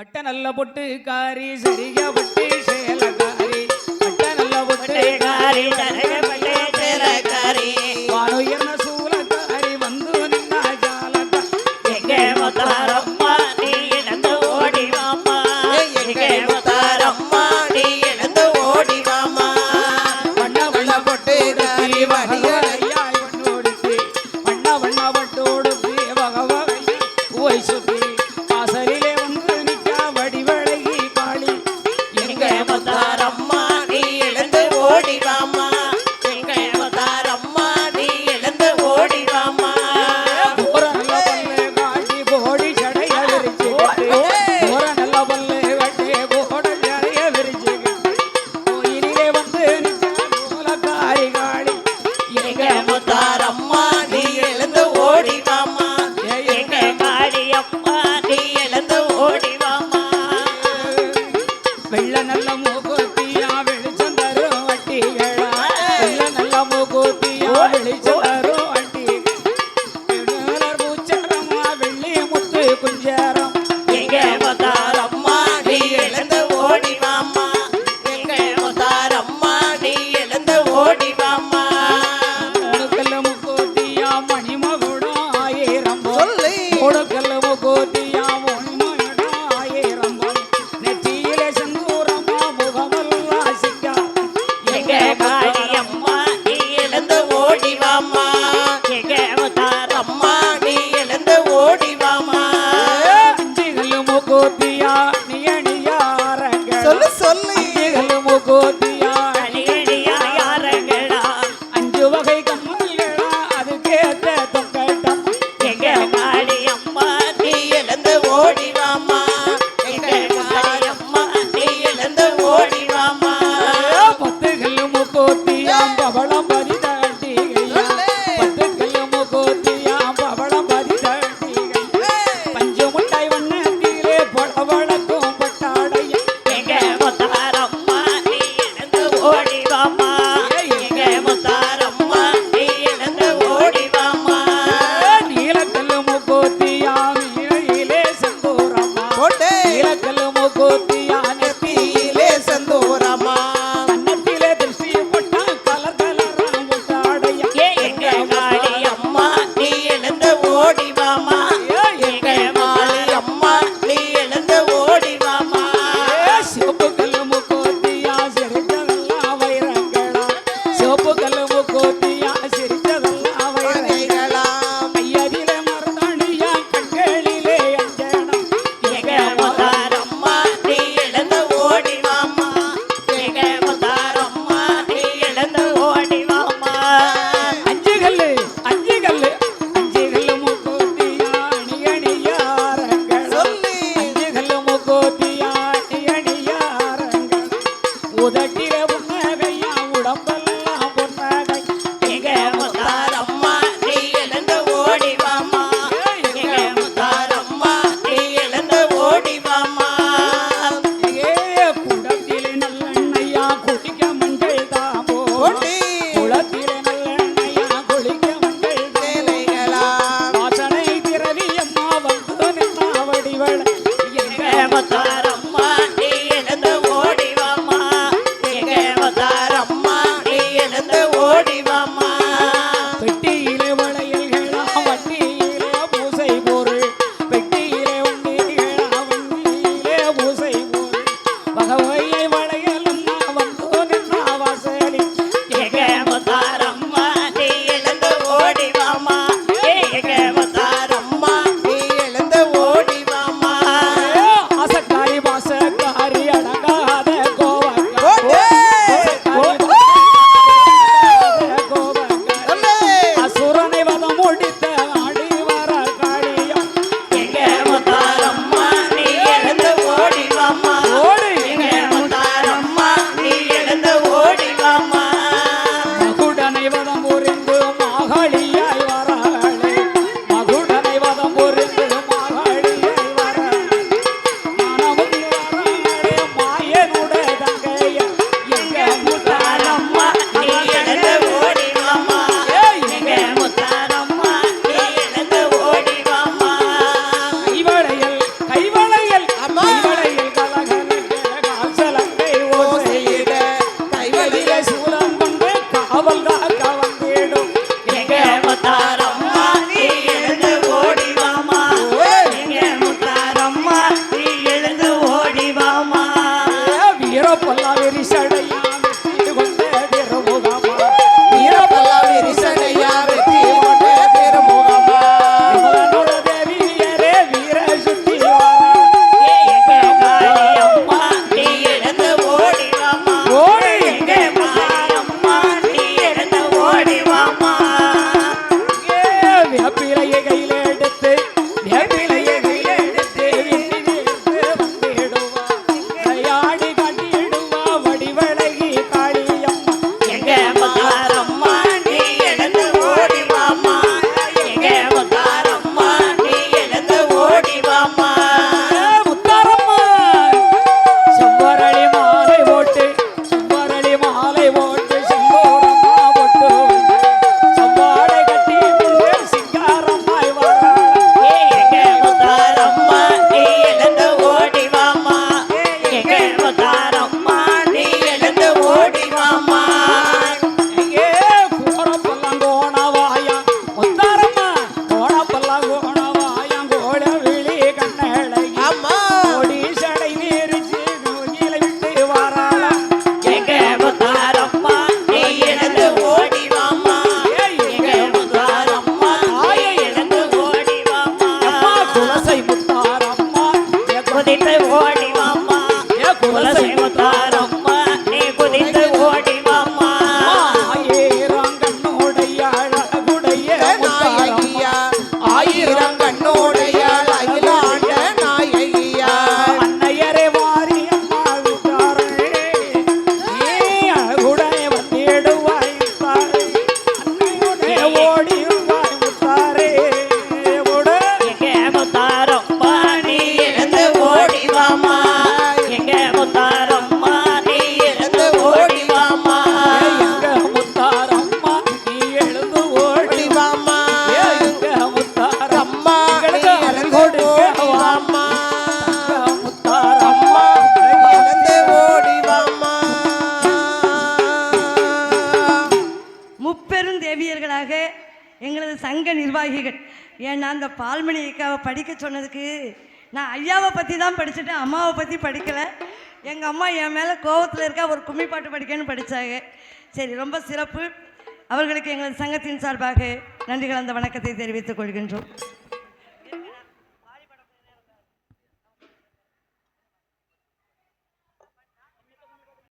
பட்ட நல்ல பொட்டு காரி சரியா பட்டு செயலகாரி பட்ட நல்ல பொட்டு காரி Metrópolis. எங்களது சங்க நிர்வாகிகள். ஏன்னா அந்த பால்மணி அக்காவை படிக்க சொன்னதுக்கு நான் ஐயாவை பற்றி தான் படிச்சுட்டேன் அம்மாவை பற்றி படிக்கலை. எங்கள் அம்மா என் மேலே கோவத்தில் இருக்கா ஒரு கும்மி பாட்டு படிக்கன்னு படித்தாங்க சரி ரொம்ப சிறப்பு. அவர்களுக்கு எங்களது சங்கத்தின் சார்பாக நன்றி கலந்த வணக்கத்தை தெரிவித்துக் கொள்கின்றோம்.